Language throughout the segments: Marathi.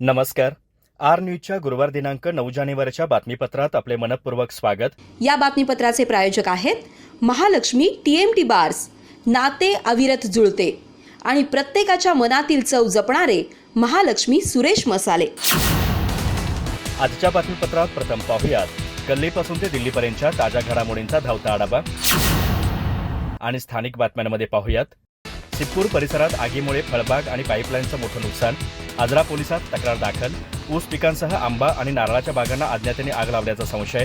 नमस्कार. आर न्यूजच्या गुरुवार दिनांक नऊ जानेवारीच्या बातमीपत्रात आपले मनपूर्वक स्वागत. या बातमीपत्राचे प्रायोजक आहेत Mahalakshmi T M T bars नाते अविरत जुळते आणि प्रत्येकाच्या मनातील चव जपणारे महालक्ष्मी सुरेश मसाले. आजच्या बातमीपत्रात प्रथम पाहुयात. गल्लीपासून ते दिल्लीपर्यंतच्या ताज्या घडामोडींचा धावता आढावा. आणि स्थानिक बातम्यांमध्ये पाहुयात. सिप्पूर परिसरात आगीमुळे फळबाग आणि पाईपलाईनचं मोठं नुकसान. आजरा पोलिसात तक्रार दाखल. ऊस पिकांसह आंबा आणि नारळाच्या बागांना अज्ञातांनी आग लावल्याचा संशय.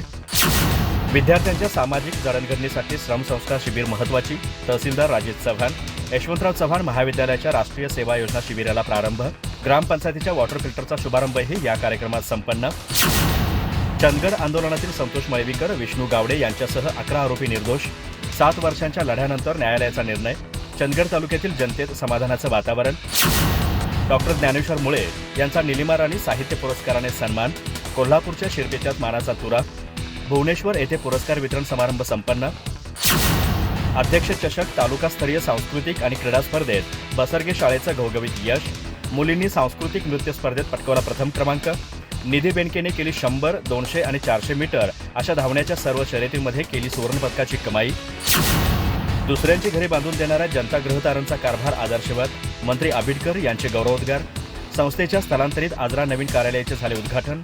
विद्यार्थ्यांच्या सामाजिक जडणघडणीसाठी श्रमसंस्था शिबिर महत्वाची तहसीलदार राजेश चव्हाण. यशवंतराव चव्हाण महाविद्यालयाच्या राष्ट्रीय सेवा योजना शिबिराला प्रारंभ. ग्रामपंचायतीच्या वॉटर फिल्टरचा शुभारंभही या कार्यक्रमात संपन्न. चंदगड आंदोलनातील संतोष मळवीकर विष्णू गावडे यांच्यासह अकरा आरोपी निर्दोष. सात वर्षांच्या लढ्यानंतर न्यायालयाचा निर्णय. चंदगड तालुक्यातील जनतेत समाधानाचं वातावरण. डॉक्टर ज्ञानेश्वर मुळे यांचा निलिमा राणी साहित्य पुरस्काराने सन्मान. कोल्हापूरच्या शिरपेच्यात मानाचा तुरा. भुवनेश्वर येथे पुरस्कार वितरण समारंभ संपन्न. अध्यक्ष चषक तालुकास्तरीय सांस्कृतिक आणि क्रीडा स्पर्धेत बसर्गे शाळेचं घवघवीत यश. मुलींनी सांस्कृतिक नृत्य स्पर्धेत पटकावला प्रथम क्रमांक. निधी बेनकेने केली शंभर दोनशे आणि चारशे मीटर अशा धावण्याच्या सर्व शर्यतींमध्ये केली सुवर्णपदकाची कमाई. दुसऱ्यांची घरे बांधून देणाऱ्या जनता गृहदारांचा कारभार आदर्शवत मंत्री आबिडकर यांचे गौरवोद्गार संस्थेच्या स्थलांतरित आजरा नवीन कार्यालयाचे झाले उद्घाटन.